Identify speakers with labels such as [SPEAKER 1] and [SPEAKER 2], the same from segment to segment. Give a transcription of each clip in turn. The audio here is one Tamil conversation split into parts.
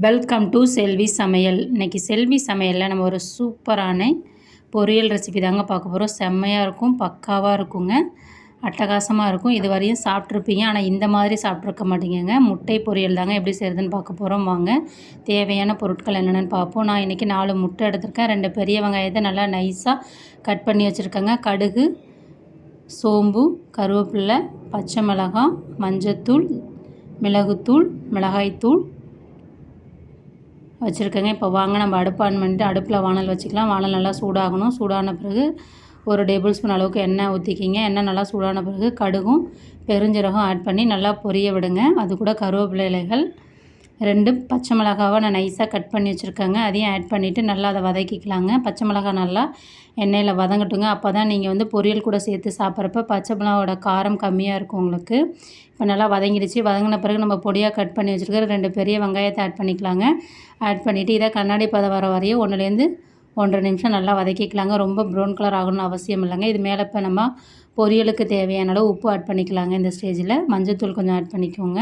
[SPEAKER 1] வெல்கம் டு செல்வி சமையல் இன்றைக்கி செல்வி சமையலில் நம்ம ஒரு சூப்பரான பொரியல் ரெசிபி தாங்க பார்க்க போகிறோம் செம்மையாக இருக்கும் பக்காவாக இருக்குங்க. அட்டகாசமாக இருக்கும். இது வரையும் சாப்பிட்ருப்பீங்க ஆனால் இந்த மாதிரி சாப்பிட்ருக்க மாட்டேங்குங்க. முட்டை பொரியல் தாங்க எப்படி செய்கிறதுன்னு பார்க்க போகிறோம் வாங்க தேவையான பொருட்கள் என்னென்னு பார்ப்போம். நான் இன்றைக்கி நாலு முட்டை எடுத்திருக்கேன். ரெண்டு பெரிய வெங்காயத்தை நல்லா நைஸாக கட் பண்ணி வச்சுருக்கேங்க. கடுகு சோம்பு கருவேப்பில்லை பச்சை மிளகாய் மஞ்சத்தூள் மிளகுத்தூள் மிளகாய்த்தூள் வச்சுருக்கேங்க. இப்போ வாங்க நம்ம அடுப்பு ஆன் பண்ணிட்டு அடுப்பில் வானல் வச்சுக்கலாம். வானல் நல்லா சூடாகணும். சூடான பிறகு ஒரு டேபிள் ஸ்பூன் அளவுக்கு எண்ணெய் ஊற்றிக்கிங்க எண்ணெய் நல்லா சூடான பிறகு கடுகும் பெருஞ்சீரகம் ஆட் பண்ணி நல்லா பொரிய விடுங்க. அது கூட கருவேப்பிலை இலைகள். ரெண்டு பச்சை மிளகாவை நான் நைஸாக கட் பண்ணி வச்சுருக்கேங்க. அதையும் ஆட் பண்ணிவிட்டு நல்லா அதை வதக்கிக்கலாங்க. பச்சை மிளகா நல்லா எண்ணெயில் வதங்கட்டுங்க. அப்போ தான் நீங்கள் வந்து பொரியல் கூட சேர்த்து சாப்பிட்றப்ப பச்சை மிளகாவோட காரம் கம்மியாக இருக்கும் உங்களுக்கு. இப்போ நல்லா வதங்கிடுச்சு. வதங்கின பிறகு நம்ம பொடியாக கட் பண்ணி வச்சுருக்கிற ரெண்டு பெரிய வெங்காயத்தை ஆட் பண்ணிக்கலாங்க. ஆட் பண்ணிவிட்டு இதை கண்ணாடி பதம் வர வரையும் ஒன்றுலேருந்து ஒன்றரை நிமிஷம் நல்லா வதக்கிக்கலாங்க. ரொம்ப ப்ரௌன் கலர் ஆகணும்னு அவசியம் இல்லைங்க. இது மேலே இப்போ நம்ம பொரியலுக்கு தேவையான அளவு உப்பு ஆட் பண்ணிக்கலாங்க. இந்த ஸ்டேஜில் மஞ்சள் தூள் கொஞ்சம் ஆட் பண்ணிக்கோங்க.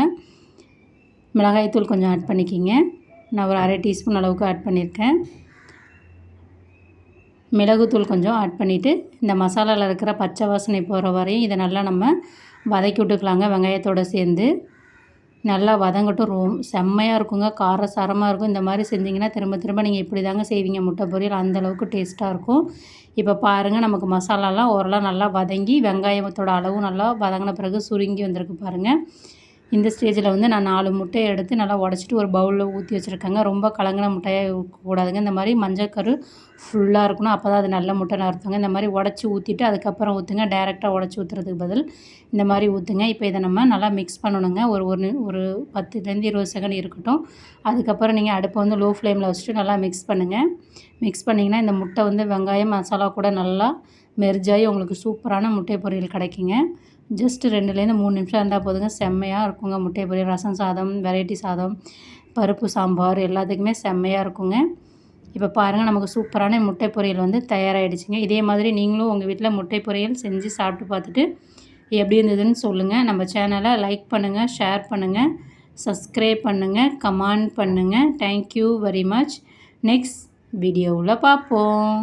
[SPEAKER 1] மிளகாய்த்தூள் கொஞ்சம் ஆட் பண்ணிக்கிங்க. நான் ஒரு அரை டீஸ்பூன் அளவுக்கு ஆட் பண்ணியிருக்கேன். மிளகுத்தூள் கொஞ்சம் ஆட் பண்ணிவிட்டு இந்த மசாலாவில் இருக்கிற பச்சை வாசனை போகிற வரையும் இதை நல்லா நம்ம வதக்கி விட்டுக்கலாங்க வெங்காயத்தோடு சேர்ந்து. நல்லா வதங்கட்டும் ரோ செம்மையாக இருக்குங்க காரசாரமாக இருக்கும். இந்த மாதிரி செஞ்சிங்கன்னா திரும்ப திரும்ப நீங்கள் இப்படி தாங்க செய்வீங்க. முட்டை பொரியல் அந்தளவுக்கு டேஸ்ட்டாக இருக்கும். இப்போ பாருங்கள் நமக்கு மசாலாலாம் ஓரளவு நல்லா வதங்கி வெங்காயத்தோட அளவும் நல்லா வதங்கின பிறகு சுருங்கி வந்திருக்கு பாருங்கள் இந்த ஸ்டேஜில் வந்து நான் நாலு முட்டையை எடுத்து நல்லா உடச்சிட்டு ஒரு பவுலில் ஊற்றி வச்சுருக்கேங்க. ரொம்ப கலங்கின முட்டையாக இருக்கக்கூடாதுங்க. இந்த மாதிரி மஞ்சள் கரு ஃபுல்லாக இருக்கணும். அப்போ தான் அது நல்ல முட்டை நறுத்துங்க இந்த மாதிரி உடச்சி ஊற்றிட்டு அதுக்கப்புறம் ஊற்றுங்க டேரெக்டாக உடச்சி ஊற்றுறதுக்கு பதில் இந்த மாதிரி ஊற்றுங்க இப்போ இதை நம்ம நல்லா மிக்ஸ் பண்ணணுங்க. ஒரு ஒரு ஒரு பத்துலேருந்து இருபது செகண்ட் இருக்கட்டும். அதுக்கப்புறம் நீங்கள் அடுப்பை வந்து லோ ஃப்ளேமில் வச்சுட்டு நல்லா மிக்ஸ் பண்ணுங்கள் மிக்ஸ் பண்ணிங்கன்னா இந்த முட்டை வந்து வெங்காயம் மசாலா கூட நல்லா மெர்ஜாகி உங்களுக்கு சூப்பரான முட்டை பொரியல் கிடைக்குங்க. ஜஸ்ட் ரெண்டுலேருந்து மூணு நிமிஷம் இருந்தால் போதுங்க. செம்மையாக இருக்குங்க. முட்டை பொரியல் ரசம் சாதம் வெரைட்டி சாதம் பருப்பு சாம்பார் எல்லாத்துக்குமே செம்மையாக இருக்குங்க. இப்போ பாருங்கள் நமக்கு சூப்பரான முட்டை பொரியல் வந்து தயாராகிடுச்சிங்க இதே மாதிரி நீங்களும் உங்கள் வீட்டில் முட்டை பொரியல் செஞ்சு சாப்பிட்டு பார்த்துட்டு எப்படி இருந்ததுன்னு சொல்லுங்கள் நம்ம சேனலை லைக் பண்ணுங்கள் ஷேர் பண்ணுங்கள் சப்ஸ்கிரைப் பண்ணுங்கள் கமெண்ட் பண்ணுங்கள் தேங்க்யூ வெரி மச் நெக்ஸ்ட் வீடியோவில் பார்ப்போம்.